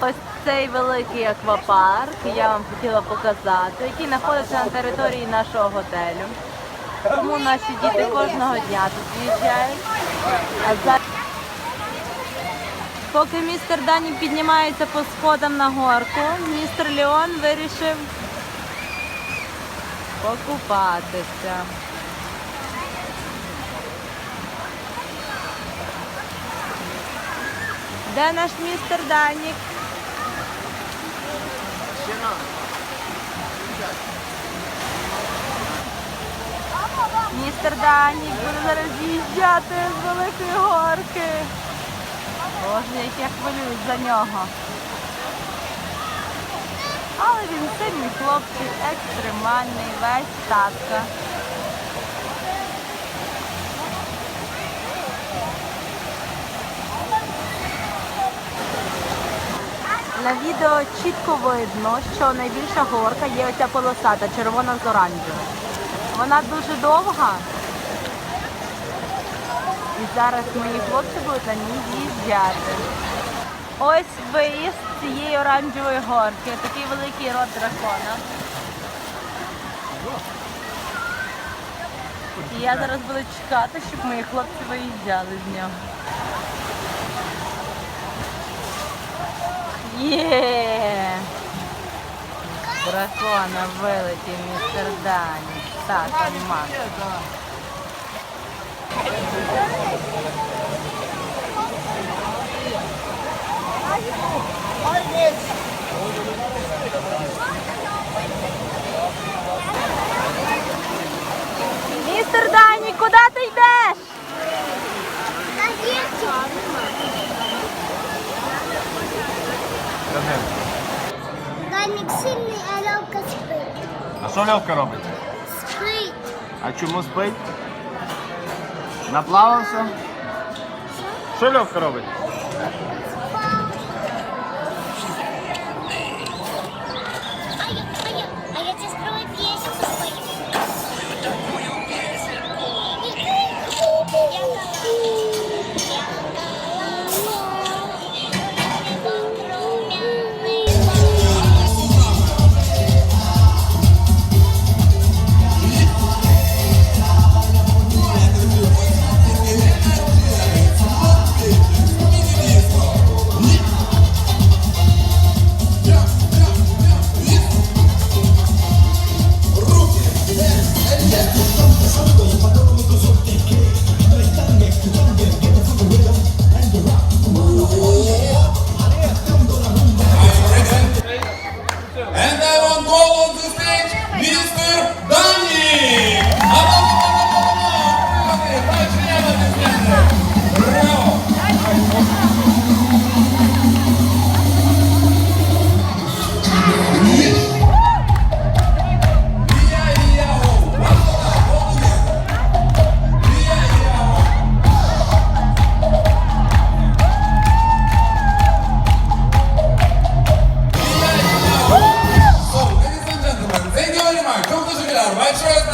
Ось цей великий аквапарк я вам хотіла показати, який знаходиться на території нашого готелю. Тому наші діти кожного дня тут за... Поки містер Дані піднімається по сходам на горку, містер Леон вирішив покупатися. Де наш містер Данік? Містер Данік буде зараз з'їжджати з великої горки. Боже, як я хвилююсь за нього. Але він сильний хлопчик, екстремальний, весь татка. На відео чітко видно, що найбільша горка є оця полосата, червона з оранжевим. Вона дуже довга. І зараз мої хлопці будуть на ній з'їжджати. Ось виїзд цієї оранжевої горки. Такий великий рот дракона. І я зараз буду чекати, щоб мої хлопці виїжджали з нього. Є! Дракона вилетів містер Дані. Так, Макс. Містер Дані, куди ти йдеш? Данік сильний, а Льовка спить. А що Льовка робить? Спить. А чому спить? Наплавався? Що Льовка робить?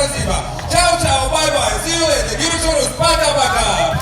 Zanzibar. Ciao ciao, bye bye. See you later. Görüşürüz. Paka paka.